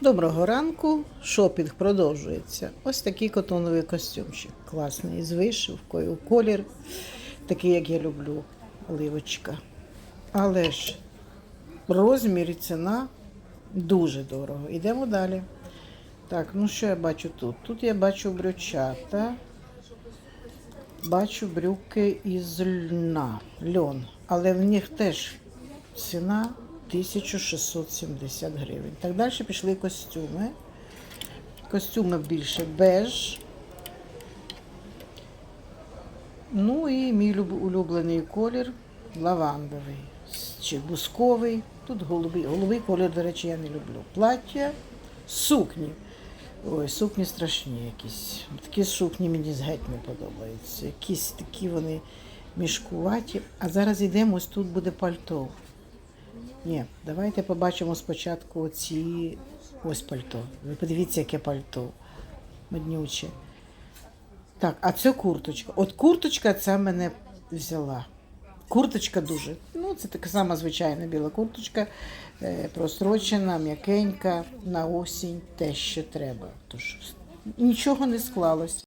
Доброго ранку. Шопінг продовжується. Ось такий котоновий костюмчик. Класний, з вишивкою, колір, такий, як я люблю, оливочка. Але ж розмір і ціна дуже дорого. Йдемо далі. Так, ну що я бачу тут? Тут я бачу брючата. Бачу брюки із льна, льон, але в них теж ціна 1670 гривень. Так далі пішли костюми. Костюми більше беж. Ну і мій улюблений колір лавандовий чи бусковий. Тут голубий. Голубий колір, до речі, я не люблю. Плаття, сукні. Ой, сукні страшні якісь. Такі сукні мені геть не подобаються. Якісь такі вони мішкуваті. А зараз йдемо, ось тут буде пальто. Ні, давайте побачимо спочатку оці ось пальто. Ви подивіться, яке пальто. Моднюче. Так, а це курточка. От курточка ця мене взяла. Курточка дуже. Ну, це така сама звичайна біла курточка, е, прострочена, м'якенька, на осінь те, що треба. Тож нічого не склалось.